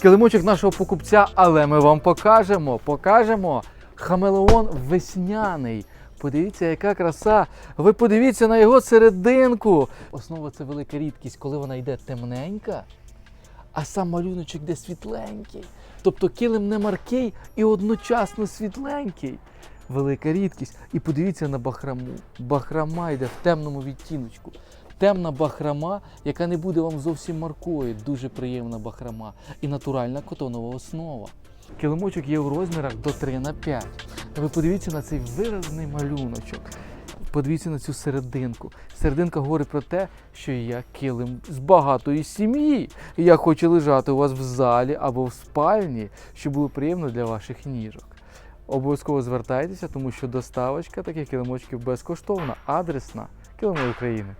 килимочок нашого покупця, але ми вам покажемо, покажемо. Хамелеон весняний. Подивіться, яка краса. Ви подивіться на його серединку. Основа це велика рідкість, коли вона йде темненька, а сам малюночок йде світленький. Тобто килим не маркий і одночасно світленький. Велика рідкість. І подивіться на бахраму. Бахрама йде в темному відтіночку. Темна бахрама, яка не буде вам зовсім маркою. Дуже приємна бахрама. І натуральна котонова основа. Килимочок є в розмірах до 3 на 5. Ви подивіться на цей виразний малюночок. Подивіться на цю серединку. Серединка говорить про те, що я килим з багатої сім'ї. Я хочу лежати у вас в залі або в спальні, щоб було приємно для ваших ніжок. Обов'язково звертайтеся, тому що доставочка таких килимочків безкоштовна, адресна. Килими України.